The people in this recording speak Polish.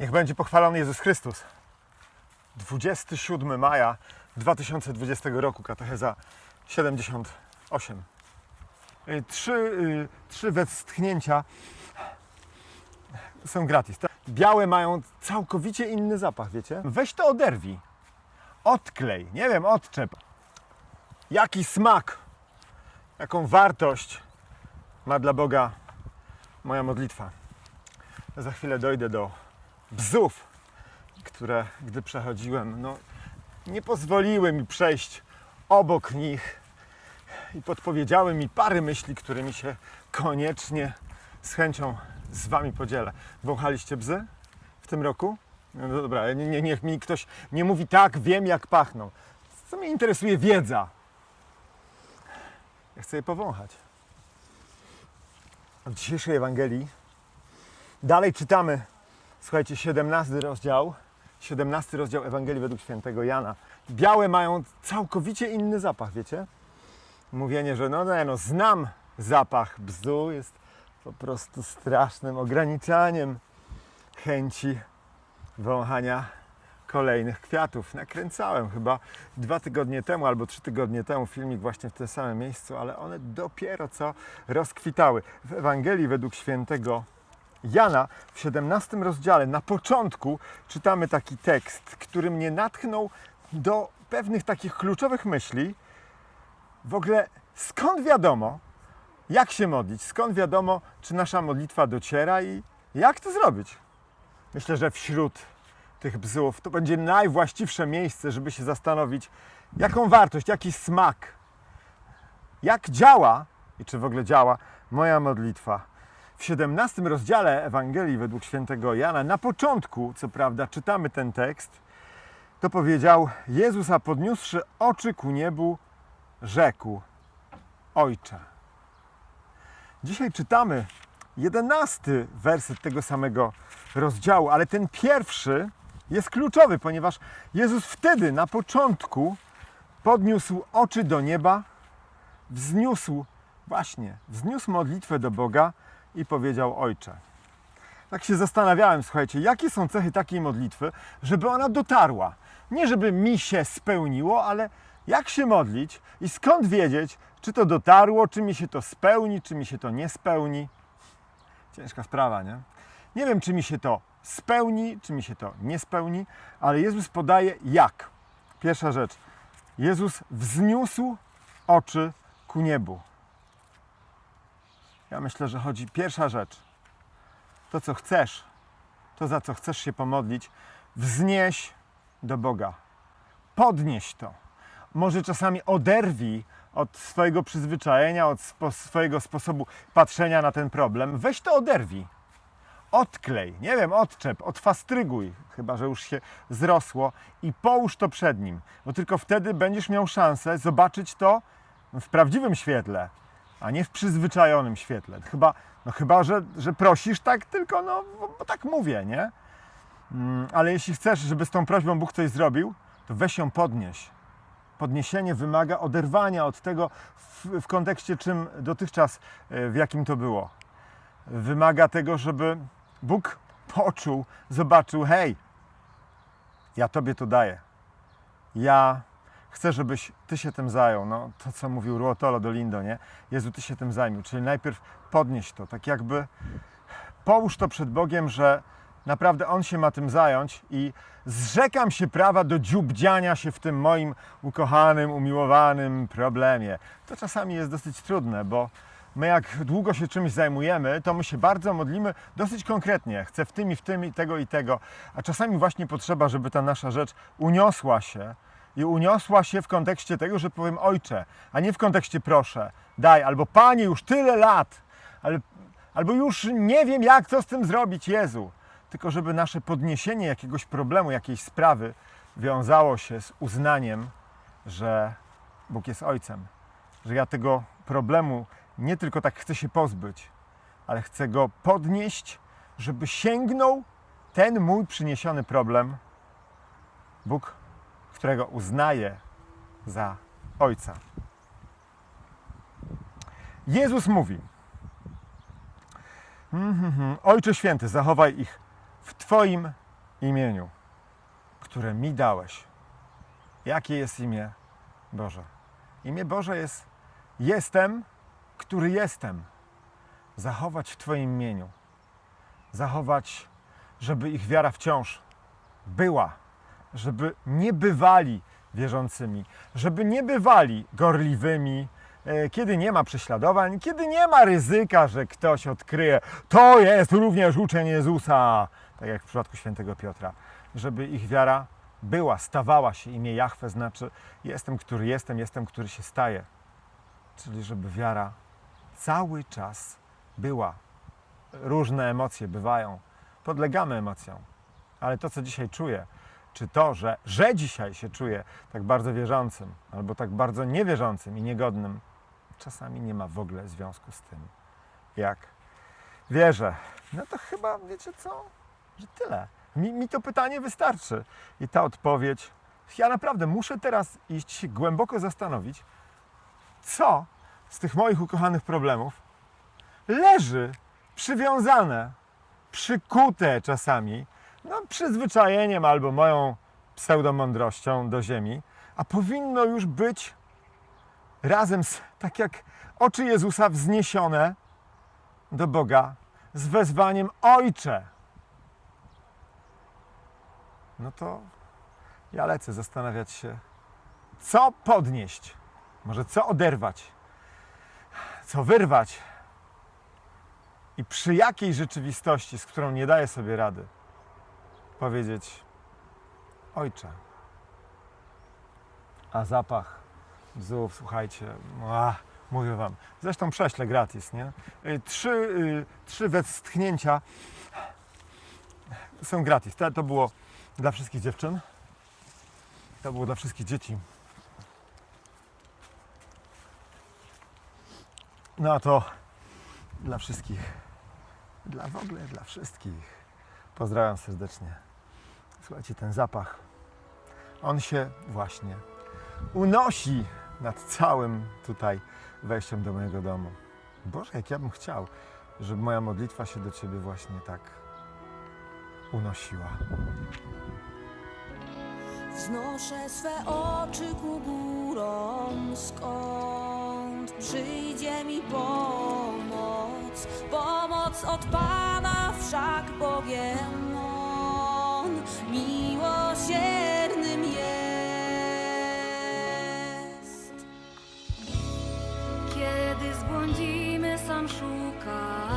Niech będzie pochwalony Jezus Chrystus. 27 maja 2020 roku, katecheza 78. Y, Trzy, y, trzy westchnięcia są gratis. tak? Białe mają całkowicie inny zapach, wiecie? Weź to oderwij. Odklej, nie wiem, odczep. Jaki smak, jaką wartość ma dla Boga moja modlitwa. Za chwilę dojdę do bzów, które gdy przechodziłem, no, nie pozwoliły mi przejść obok nich i podpowiedziały mi parę myśli, którymi się koniecznie z chęcią z Wami podzielę. Wąchaliście bzy w tym roku? No dobra, nie, nie, niech mi ktoś nie mówi tak, wiem jak pachną. Co mnie interesuje wiedza. Ja chcę je powąchać. W dzisiejszej Ewangelii dalej czytamy, słuchajcie, 17 rozdział, 17 rozdział Ewangelii według świętego Jana. Białe mają całkowicie inny zapach, wiecie? Mówienie, że no, nie, no znam zapach bzu jest po prostu strasznym ograniczaniem chęci wąchania kolejnych kwiatów. Nakręcałem chyba dwa tygodnie temu albo trzy tygodnie temu filmik właśnie w tym samym miejscu, ale one dopiero co rozkwitały. W Ewangelii według świętego Jana w 17 rozdziale na początku czytamy taki tekst, który mnie natchnął do pewnych takich kluczowych myśli. W ogóle skąd wiadomo, jak się modlić, skąd wiadomo, czy nasza modlitwa dociera i jak to zrobić. Myślę, że wśród tych bzów to będzie najwłaściwsze miejsce, żeby się zastanowić, jaką wartość, jaki smak, jak działa i czy w ogóle działa moja modlitwa. W 17 rozdziale Ewangelii według świętego Jana, na początku, co prawda, czytamy ten tekst, to powiedział: Jezus, a podniósłszy oczy ku niebu, rzekł: Ojcze. Dzisiaj czytamy jedenasty werset tego samego rozdziału, ale ten pierwszy jest kluczowy, ponieważ Jezus wtedy na początku podniósł oczy do nieba, wzniósł, właśnie, wzniósł modlitwę do Boga i powiedział: Ojcze. Tak się zastanawiałem, słuchajcie, jakie są cechy takiej modlitwy, żeby ona dotarła. Nie żeby mi się spełniło, ale jak się modlić i skąd wiedzieć, czy to dotarło, czy mi się to spełni, czy mi się to nie spełni. Ciężka sprawa, nie? Nie wiem, czy mi się to spełni, czy mi się to nie spełni, ale Jezus podaje jak. Pierwsza rzecz. Jezus wzniósł oczy ku niebu. Ja myślę, że chodzi pierwsza rzecz. To, co chcesz, to za co chcesz się pomodlić, wznieś do Boga. Podnieś to. Może czasami oderwij od swojego przyzwyczajenia, od spo, swojego sposobu patrzenia na ten problem. Weź to oderwij. Odklej, nie wiem, odczep, odfastryguj, chyba że już się zrosło i połóż to przed nim, bo tylko wtedy będziesz miał szansę zobaczyć to w prawdziwym świetle, a nie w przyzwyczajonym świetle. Chyba, no chyba że, że prosisz tak tylko, no bo, tak mówię, nie? Mm, Ale jeśli chcesz, żeby z tą prośbą Bóg coś zrobił, to weź ją podnieś. Podniesienie wymaga oderwania od tego w, w kontekście czym dotychczas, e, w jakim to było. Wymaga tego, żeby Bóg poczuł, zobaczył, hej, ja Tobie to daję. Ja chcę, żebyś Ty się tym zajął. No, to, co mówił Ruotolo do Lindo, nie? Jezu, Ty się tym zajmij. Czyli najpierw podnieś to, tak jakby połóż to przed Bogiem, że naprawdę On się ma tym zająć i zrzekam się prawa do dziubdziania się w tym moim ukochanym, umiłowanym problemie. To czasami jest dosyć trudne, bo my jak długo się czymś zajmujemy, to my się bardzo modlimy dosyć konkretnie. Chcę w tym i w tym i tego i tego. A czasami właśnie potrzeba, żeby ta nasza rzecz uniosła się i uniosła się w kontekście tego, że powiem Ojcze, a nie w kontekście proszę, daj, albo Panie, już tyle lat, albo już nie wiem jak, co z tym zrobić, Jezu. Tylko żeby nasze podniesienie jakiegoś problemu, jakiejś sprawy wiązało się z uznaniem, że Bóg jest Ojcem, że ja tego problemu nie tylko tak chcę się pozbyć, ale chcę go podnieść, żeby sięgnął ten mój przyniesiony problem, Bóg, którego uznaję za Ojca. Jezus mówi: "Mhm, Ojcze święty, zachowaj ich w Twoim imieniu, które mi dałeś. Jakie jest imię Boże? Imię Boże jest jestem, który jestem. Zachować w Twoim imieniu. Zachować, żeby ich wiara wciąż była, żeby nie bywali wierzącymi, żeby nie bywali gorliwymi, e, kiedy nie ma prześladowań, kiedy nie ma ryzyka, że ktoś odkryje, to jest również uczeń Jezusa, tak jak w przypadku świętego Piotra, żeby ich wiara była, stawała się. Imię Jahwe znaczy jestem, który jestem, jestem, który się staje. Czyli żeby wiara cały czas była. Różne emocje bywają, podlegamy emocjom, ale to, co dzisiaj czuję, czy to, że, że dzisiaj się czuję tak bardzo wierzącym, albo tak bardzo niewierzącym i niegodnym, czasami nie ma w ogóle związku z tym, jak wierzę. No to chyba, wiecie co, że tyle. Mi, mi to pytanie wystarczy. I ta odpowiedź, ja naprawdę muszę teraz iść się głęboko zastanowić, co z tych moich ukochanych problemów leży przywiązane, przykute czasami, no, przyzwyczajeniem albo moją pseudomądrością do ziemi, a powinno już być razem z, tak jak oczy Jezusa wzniesione do Boga z wezwaniem Ojcze. No to ja lecę zastanawiać się, co podnieść, może co oderwać, co wyrwać i przy jakiej rzeczywistości, z którą nie daję sobie rady, powiedzieć Ojcze. A zapach bzów, słuchajcie, ach, mówię Wam. Zresztą prześlę gratis, nie? Y, Trzy, y, trzy westchnięcia są gratis. To, to było dla wszystkich dziewczyn. To było dla wszystkich dzieci. No a to dla wszystkich. Dla w ogóle dla wszystkich. Pozdrawiam serdecznie. Słuchajcie, ten zapach, on się właśnie unosi nad całym tutaj wejściem do mojego domu. Boże, jak ja bym chciał, żeby moja modlitwa się do Ciebie właśnie tak unosiła. Wznoszę swe oczy ku górom, skąd przyjdzie mi pomoc. Pomoc od Pana wszak Bogiem 树高